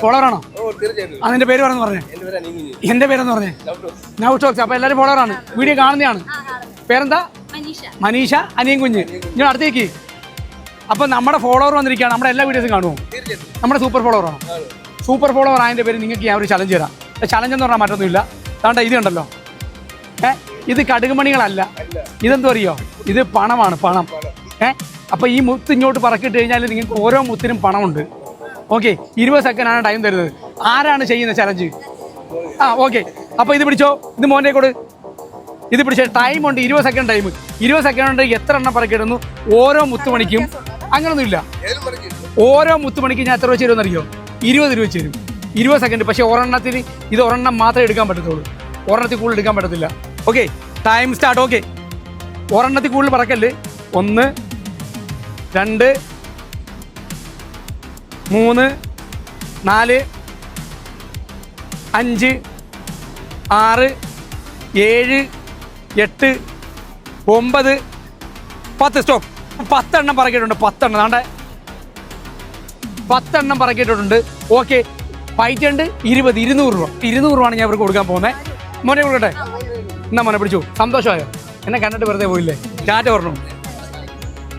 ഫോളോവറാണോ അതിന്റെ പേര് പറഞ്ഞു പറഞ്ഞേ. എന്റെ പേരെന്ന് പറഞ്ഞേ? നൗഷോക്സ് അപ്പൊ എല്ലാരും ഫോളോവറാണ് വീഡിയോ കാണുന്നതാണ്. പേരെന്താ? മനീഷ. മനീഷ അനിയൻ കുഞ്ഞ്. ഞാൻ അടുത്തേക്ക് അപ്പൊ നമ്മുടെ ഫോളോവർ വന്നിരിക്കുകയാണ്. നമ്മുടെ എല്ലാ വീഡിയോസും കാണുമോ? നമ്മുടെ സൂപ്പർ ഫോളോവറാണ്? സൂപ്പർ ഫോളോവർ ആയതിന്റെ പേര് നിങ്ങൾക്ക് ഞാൻ ഒരു ചലഞ്ച് തരാം. ചലഞ്ച് എന്ന് പറഞ്ഞാൽ മറ്റൊന്നുമില്ല. അതുകൊണ്ട് ഇത് ഉണ്ടല്ലോ. ഏ? ഇത് കടുകുമണികളല്ല. ഇതെന്തോ അറിയോ? ഇത് പണമാണ് പണം. ഏ? അപ്പൊ ഈ മുത്ത് ഇങ്ങോട്ട് പറക്കിട്ട് കഴിഞ്ഞാൽ നിങ്ങൾക്ക് ഓരോ മുത്തിനും പണമുണ്ട്. ഓക്കെ ഇരുപത് സെക്കൻഡ് ആണ് ടൈം തരുന്നത്. ആരാണ് ചെയ്യുന്ന ചലഞ്ച് ആ ഓക്കെ അപ്പൊ ഇത് പിടിച്ചോ ഇത് മോന്റെ കൂടെ. ഇത് പിടിച്ച ടൈം ഉണ്ട് ഇരുപത് സെക്കൻഡ് ടൈം ഇരുപത് സെക്കൻഡ് ഉണ്ട് എത്ര എണ്ണം പറക്കിടുന്നു ഓരോ മുത്തുമണിക്കും അങ്ങനൊന്നുമില്ല. ഓരോ മുത്തുമണിക്കും ഞാൻ എത്ര രൂപ തരുമെന്ന് അറിയോ ഇരുപത് രൂപ തരും. ഇരുപത് സെക്കൻഡ് പക്ഷേ ഒരെണ്ണത്തിന് ഇത് ഒരെണ്ണം മാത്രമേ എടുക്കാൻ പറ്റത്തുള്ളൂ. ഒരെണ്ണത്തിൽ കൂടുതൽ എടുക്കാൻ പറ്റത്തില്ല. ഓക്കെ ടൈം സ്റ്റാർട്ട് ഓക്കെ ഒരെണ്ണത്തിൽ കൂടുതൽ പറക്കല്ല്. ഒന്ന് രണ്ട് മൂന്ന് നാല് അഞ്ച് ആറ് ഏഴ് എട്ട് ഒമ്പത് പത്ത്. സ്റ്റോപ്പ്. പത്തെണ്ണം പറക്കിയിട്ടുണ്ട് പത്തെണ്ണം. താണ്ടെ പത്തെണ്ണം പറക്കിയിട്ടുണ്ട്. ഓക്കെ. ഫൈറ്റ് ഉണ്ട് ഇരുപത് ഇരുന്നൂറ് രൂപ. ഇരുന്നൂറ് രൂപയാണ് ഞാൻ ഇവർക്ക് കൊടുക്കാൻ പോകുന്നത് മോനെ കൊടുക്കട്ടെ? എന്നാ മോനെ പിടിച്ചു. സന്തോഷമായോ? എന്നെ കണ്ടിട്ട് വെറുതെ പോയില്ലേ? ചാറ്റ് പറഞ്ഞു?